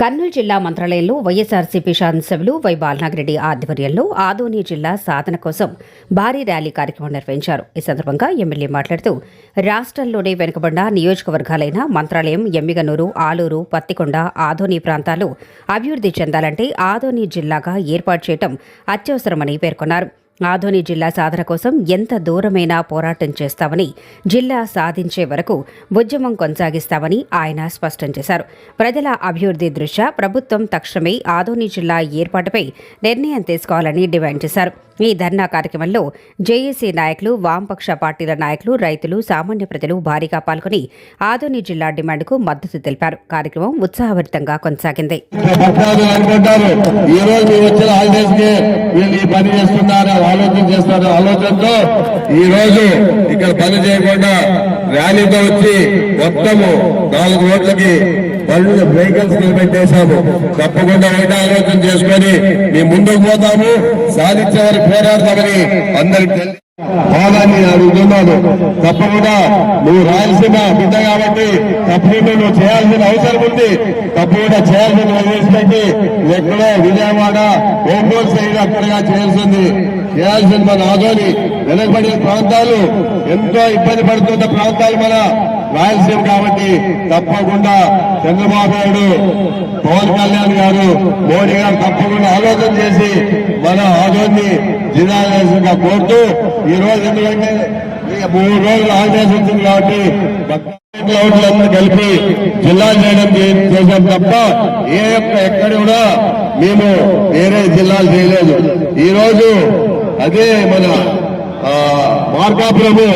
కర్నూలు జిల్లా మంత్రాలయంలో వైఎస్ఆర్సీపీ శాసనసభ్యులు వై బాలనాగిరెడ్డి ఆధ్వర్యంలో ఆదోని జిల్లా సాధన కోసం భారీ ర్యాలీ కార్యక్రమం నిర్వహించారు. ఈ సందర్భంగా ఎమ్మెల్యే మాట్లాడుతూ రాష్ట్రంలోనే వెనుకబడిన నియోజకవర్గాలైన మంత్రాలయం ఎమ్మిగనూరు ఆలూరు పత్తికొండ ఆదోని ప్రాంతాలు అభివృద్ధి చెందాలంటే ఆదోని జిల్లాగా ఏర్పాటు చేయడం అత్యవసరమని పేర్కొన్నారు. ఆధోని జిల్లా సాధన కోసం ఎంత దూరమైనా పోరాటం చేస్తామని జిల్లా సాధించే వరకు ఉద్యమం కొనసాగిస్తామని ఆయన స్పష్టం చేశారు. ప్రజల అభివృద్ధి దృష్ట్యా ప్రభుత్వం తక్షణమే ఆధోని జిల్లా ఏర్పాటుపై నిర్ణయం తీసుకోవాలని డిమాండ్ చేశారు. ఈ ధర్నా కార్యక్రమంలో జేఏసీ నాయకులు వామపక్ష పార్టీల నాయకులు రైతులు సామాన్య ప్రజలు భారీగా పాల్గొని ఆదోని జిల్లా డిమాండ్కు మద్దతు తెలిపారు. కార్యక్రమం ఉత్సాహభరితంగా కొనసాగింది. పని చేస్తున్నారో ఆలోచన చేస్తారో ఆలోచనతో ఈ రోజు ఇక్కడ పని చేయకుండా ర్యాలీతో వచ్చి మొత్తము నాలుగు రోడ్లకి బండ్లు వెహికల్స్ నిలబెట్టేశాము. తప్పకుండా ఒకటే ఆలోచన చేసుకొని మేము ముందుకు పోతాము. సాధించే వారికి పోరాడతామని అందరికి హోదాన్ని అడుగుతున్నాను తప్పకుండా నువ్వు రాయలసీమ బిడ్డ కాబట్టి తప్పకుండా నువ్వు చేయాల్సిన అవసరం ఉంది. తప్పకుండా చేయాల్సిన వదిలేసిపెట్టి ఎక్కడో విజయవాడ ఒంగోలు సైడ్ అక్కడగా చేయాల్సింది. చేయాల్సిన మన ఆదోని వెనకబడిన ప్రాంతాలు. ఎంతో ఇబ్బంది పడుతున్న ప్రాంతాలు మన రాయలసీమ కాబట్టి తప్పకుండా చంద్రబాబు నాయుడు పవన్ కళ్యాణ్ గారు మోడీ గారు తప్పకుండా ఆలోచన చేసి మన ఆదోని జిల్లా కోరుతూ ఈ రోజు ఎందుకంటే మూడు రోజులు హాలిడేస్ ఉంటుంది కాబట్టి ఓట్లందరూ కలిపి జిల్లా చేయడం చేశాం తప్ప ఏ ఒక్క ఎక్కడ కూడా మేము వేరే జిల్లాలు చేయలేదు. ఈ రోజు అదే మన మార్కాపురము